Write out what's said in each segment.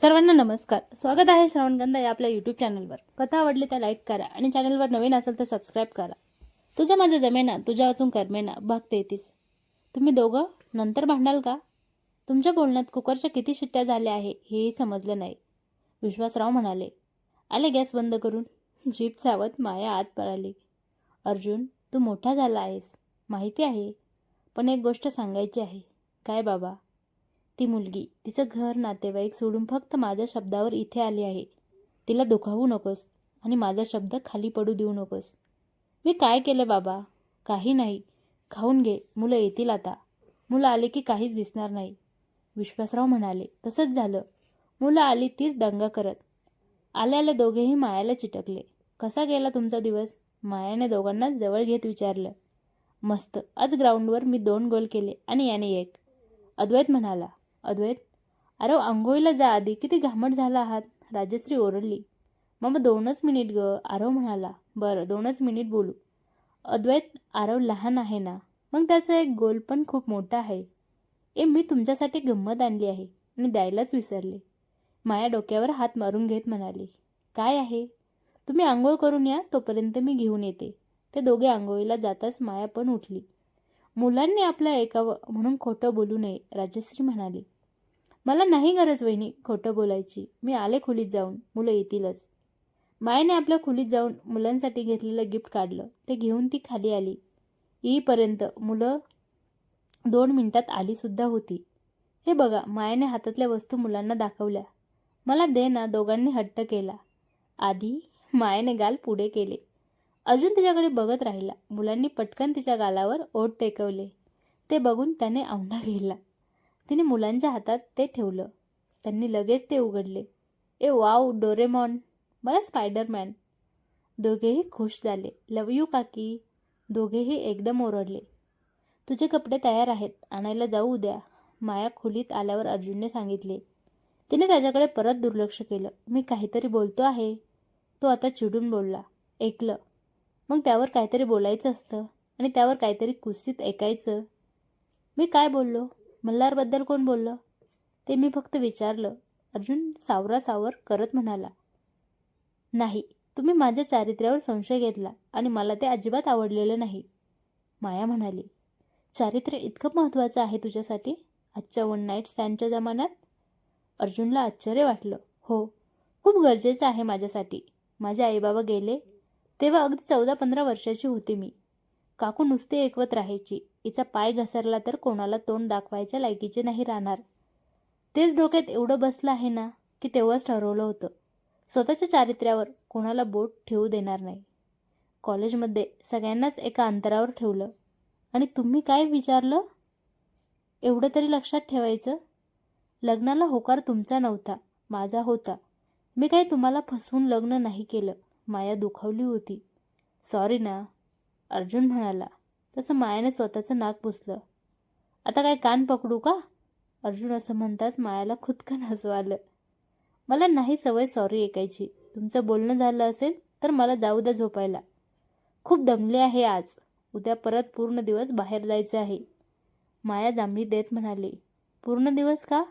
सर्वांना नमस्कार. स्वागत आहे श्रवणगंधा या आपल्या यूट्यूब चॅनलवर कथा आवडली तर लाईक करा आणि चॅनलवर नवीन असेल तर सबस्क्राईब करा. तुझं माझं जमेना तुझ्या वाचून करमेना भक्त येतीस. तुम्ही दोघं नंतर भांडाल का? तुमच्या बोलण्यात कुकरच्या किती शिट्ट्या झाल्या आहे हेही समजलं नाही. विश्वासराव म्हणाले आले गॅस बंद करून. जीप चावत माया आत पळाली. अर्जुन तू मोठा झाला आहेस. माहिती आहे. पण एक गोष्ट सांगायची आहे. काय बाबा? ती मुलगी तिचं घर नातेवाईक सोडून फक्त माझ्या शब्दावर इथे आली आहे. तिला दुखावू नकोस आणि माझा शब्द खाली पडू देऊ नकोस. मी काय केलं बाबा? काही नाही. खाऊन घे. मुलं येतील आता. मुलं आले की काहीच दिसणार नाही. विश्वासराव म्हणाले तसंच झालं. मुलं आली तीच दंगा करत. आले दोघेही मायाला चिटकले. कसा गेला तुमचा दिवस? मायाने दोघांना जवळ घेत विचारलं. मस्त. आज ग्राउंडवर मी दोन गोल केले आणि याने एक. अद्वैत म्हणाला अद्वैत अरे हो, आंघोळीला जा आधी किती घामट झाला आहात. राजश्री ओरडली. मग दोनच मिनिट ग आरव म्हणाला. बरं दोनच मिनिट बोलू. अद्वैत आरव लहान आहे ना मग त्याचा एक गोल पण खूप मोठा आहे. ए मी तुमच्यासाठी गंमत आणली आहे. आणि द्यायलाच विसरले. माया डोक्यावर हात मारून घेत म्हणाली. काय आहे? तुम्ही आंघोळ करून या तोपर्यंत मी घेऊन येते. ते दोघे आंघोळीला जाताच माया पण उठली. मुलांनी आपलं ऐकावं म्हणून खोटं बोलू नये राजश्री म्हणाली. मला नाही गरज वहिनी खोटं बोलायची. मी आले खोलीत जाऊन. मुलं येतीलच. मायेने आपल्या खोलीत जाऊन मुलांसाठी घेतलेलं गिफ्ट काढलं. ते घेऊन ती खाली आली. येईपर्यंत मुलं दोन मिनिटात आलीसुद्धा होती. हे बघा मायाने हातातल्या वस्तू मुलांना दाखवल्या. मला दे ना दोघांनी हट्ट केला. आधी मायेने गाल पुढे केले. अर्जुन तिच्याकडे बघत राहिला. मुलांनी पटकन तिच्या गालावर ओठ टेकवले. ते बघून त्याने औंढा घेतला. तिने मुलांच्या हातात ते ठेवलं. त्यांनी लगेच ते उघडले. ए वाव डोरेमॉन. मला स्पायडरमॅन. दोघेही खुश झाले. लव यू काकी. दोघेही एकदम ओरडले. तुझे कपडे तयार आहेत. आणायला जाऊ उद्या माया खोलीत आल्यावर अर्जुनने सांगितले. तिने त्याच्याकडे परत दुर्लक्ष केलं. मी काहीतरी बोलतो आहे. तो आता चिडून बोलला. ऐकलं. मग त्यावर काहीतरी बोलायचं असतं आणि त्यावर काहीतरी कुस्सीत ऐकायचं. मी काय बोललो? मल्हारबद्दल कोण बोललं? ते मी फक्त विचारलं. अर्जुन सावरा सावर करत म्हणाला नाही तुम्ही माझ्या चारित्र्यावर संशय घेतला आणि मला ते अजिबात आवडलेलं नाही. माया म्हणाली चारित्र्य इतकं महत्त्वाचं आहे तुझ्यासाठी? आजच्या वन नाईट स्टँडच्या जमान्यात? अर्जुनला आश्चर्य वाटलं. हो खूप गरजेचं आहे माझ्यासाठी. माझे आईबाबा गेले तेव्हा अगदी चौदा पंधरा वर्षाची होती मी. काकू नुसते ऐकवत राहायची. हिचा पाय घसरला तर कोणाला तोंड दाखवायच्या लायकीचे नाही राहणार. तेच डोक्यात एवढं बसलं आहे ना की तेव्हाच ठरवलं होतं. स्वतःच्या चारित्र्यावर कोणाला बोट ठेवू देणार नाही. कॉलेजमध्ये सगळ्यांनाच एका अंतरावर ठेवलं. आणि तुम्ही काय विचारलं? एवढं तरी लक्षात ठेवायचं? लग्नाला होकार तुमचा नव्हता माझा होता. मी काही तुम्हाला फसवून लग्न नाही केलं. माया दुखावली होती. सॉरी ना अर्जुन म्हणाला. तसं मायाने स्वतःचं नाक पुसलं. आता काय कान पकडू का? अर्जुन असं म्हणताच मायाला खुदकन हसू आलं. मला नाही सवय सॉरी ऐकायची. तुमचं बोलणं झालं असेल तर मला जाऊ द्या झोपायला. खूप दमले आहे आज. उद्या परत पूर्ण दिवस बाहेर जायचं आहे. माया जांभळी देत म्हणाली. पूर्ण दिवस का?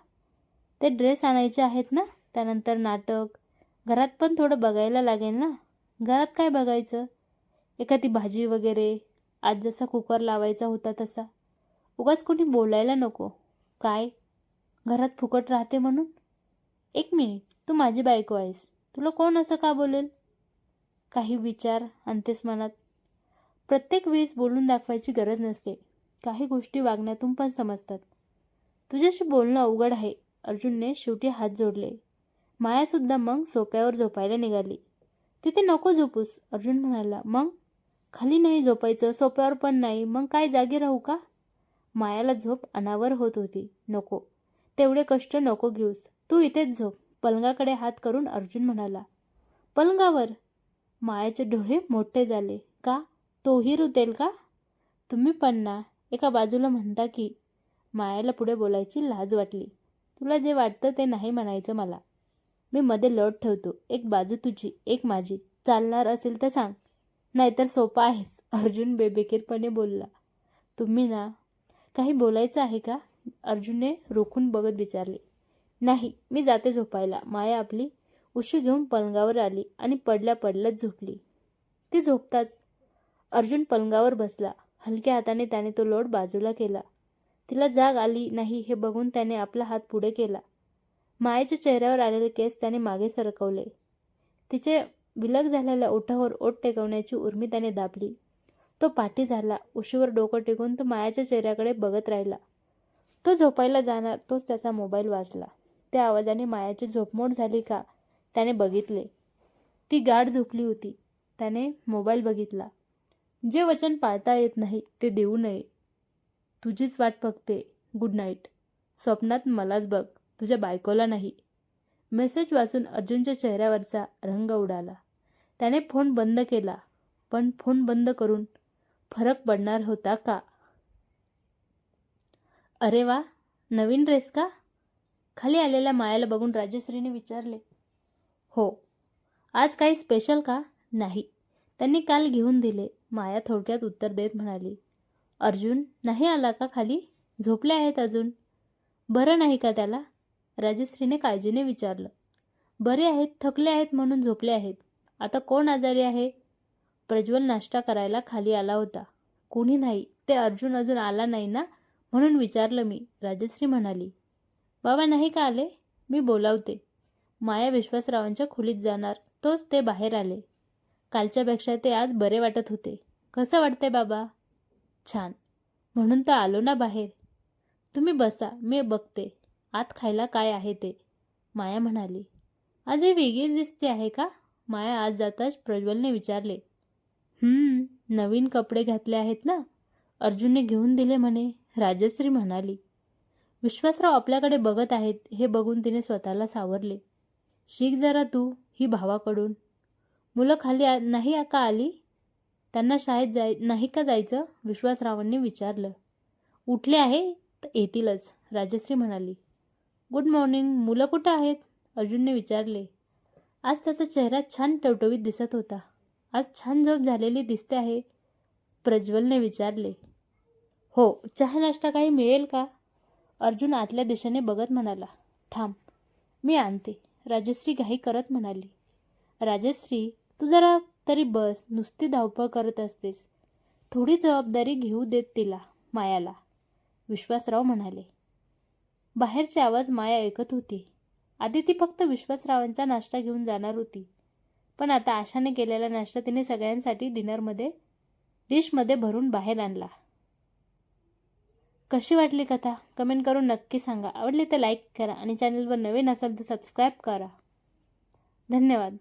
ते ड्रेस आणायचे आहेत ना? त्यानंतर नाटक घरात पण थोडं बघायला लागेल ना? घरात काय बघायचं? एखादी भाजी वगैरे आज जसा कुकर लावायचा होता तसा. उगाच कोणी बोलायला नको. काय? घरात फुकट राहते म्हणून? एक मिनिट तू माझी बायको आहेस. तुला कोण असं का बोलेल? काही विचार आणतेस मनात. प्रत्येक वेळेस बोलून दाखवायची गरज नसते. काही गोष्टी वागण्यातून पण समजतात. तुझ्याशी बोलणं अवघड आहे. अर्जुनने शेवटी हात जोडले. मायासुद्धा मग सोप्यावर झोपायला निघाली. तिथे नको झोपूस अर्जुन म्हणाला. मग? खाली नाही झोपायचं सोप्यावर पण नाही. मग काय जागी राहू का? मायाला झोप अनावर होत होती. नको. तेवढे कष्ट नको घेऊस. तू इथेच झोप. पलंगाकडे हात करून अर्जुन म्हणाला. पलंगावर? मायाचे डोळे मोठे झाले. का? तोही रुतेल का? तुम्ही पण ना. एका बाजूला म्हणता की. मायाला पुढे बोलायची लाज वाटली. तुला जे वाटतं ते नाही म्हणायचं मला. मी मध्ये लोट ठेवतो. एक बाजू तुझी एक माझी. चालणार असेल तर सांग. नाहीतर सोपा आहेच. अर्जुन बेबेकीरपणे बोलला. तुम्ही ना काही बोलायचं आहे का? अर्जुनने रोखून बघत विचारले. नाही मी जाते झोपायला. माया आपली उशी घेऊन पलंगावर आली आणि पडल्या पडल्याच झोपली. ती झोपताच अर्जुन पलंगावर बसला. हलक्या हाताने त्याने तो लोट बाजूला केला. तिला जाग आली नाही हे बघून त्याने आपला हात पुढे केला. मायेच्या चेहऱ्यावर आलेले केस त्याने मागे सरकवले. तिचे विलग झालेल्या ओठावर ओठ टेकवण्याची उर्मी त्याने दाबली. तो पाठी झाला. उशीवर डोकं टेकून तो मायाच्या चेहऱ्याकडे बघत राहिला. तो झोपायला जाणार तोच त्याचा मोबाईल वाजला. त्या आवाजाने मायाची झोपमोड झाली का त्याने बघितले. ती गाढ झोपली होती. त्याने मोबाईल बघितला. जे वचन पाळता येत नाही ते देऊ नये. तुझीच वाट बघते. Good night. स्वप्नात मलाच बघ. तुझ्या बायकोला नाही. मेसेज वाचून अर्जुनच्या चेहऱ्यावरचा रंग उडाला. त्याने फोन बंद केला. पण फोन बंद करून फरक पडणार होता का? अरे वा नवीन ड्रेस का? खाली आलेल्या मायाला बघून राजश्रीने विचारले. हो. आज काही स्पेशल का? नाही. त्यांनी काल घेऊन दिले. माया थोडक्यात उत्तर देत म्हणाली. अर्जुन नाही आला का खाली? झोपले आहेत अजून. बरं नाही का त्याला? राजश्रीने काळजीने विचारलं. बरे आहेत थकले आहेत म्हणून झोपले आहेत. आता कोण आजारी आहे? प्रज्वल नाश्ता करायला खाली आला होता. कोणी नाही ते अर्जुन अजून आला नाही ना? म्हणून विचारलं मी. राजश्री म्हणाली बाबा नाही का आले? मी बोलावते. माया विश्वासरावांच्या खोलीत जाणार तोच ते बाहेर आले. कालच्यापेक्षा ते आज बरे वाटत होते. कसं वाटते बाबा? छान. म्हणून तर आलो ना बाहेर. तुम्ही बसा मी बघते. आत खायला काय आहे ते? माया म्हणाली आज हे वेगळीच दिसते आहे का? माया आज जाताच प्रज्वलने विचारले हम्म नवीन कपडे घातले आहेत ना? अर्जुनने घेऊन दिले म्हणे. राजश्री म्हणाली विश्वासराव आपल्याकडे बघत आहेत हे बघून तिने स्वतःला सावरले. शिक जरा तू ही भावाकडून. मुलं खाली आ नाही का आली? त्यांना शाळेत जाय नाही का जायचं? विश्वासरावांनी विचारलं. उठले आहे तर येतीलच राजश्री म्हणाली. गुड मॉर्निंग मुलं कुठं आहेत? अर्जुनने विचारले. आज त्याचा चेहरा छान टवटवीत दिसत होता. आज छान झोप झालेली दिसते आहे प्रज्वलने विचारले. हो चहा नाश्ता काही मिळेल का? अर्जुन आतल्या दिशेने बघत म्हणाला. थांब मी आणते. राजश्री घाई करत म्हणाली. राजश्री तू जरा तरी बस नुसती धावपळ करत असतेस. थोडी जबाबदारी घेऊ देत तिला मायाला. विश्वासराव म्हणाले. बाहेरचे आवाज माया ऐकत होती. आधी ती फक्त विश्वासरावांचा नाश्ता घेऊन जाणार होती. पण आता आशाने केलेला नाश्ता तिने सगळ्यांसाठी डिनरमध्ये डिशमध्ये भरून बाहेर आणला. कशी वाटली कथा? कमेंट करून नक्की सांगा. आवडली तर लाईक करा आणि चॅनलवर नवीन असाल तर सबस्क्राईब करा. धन्यवाद.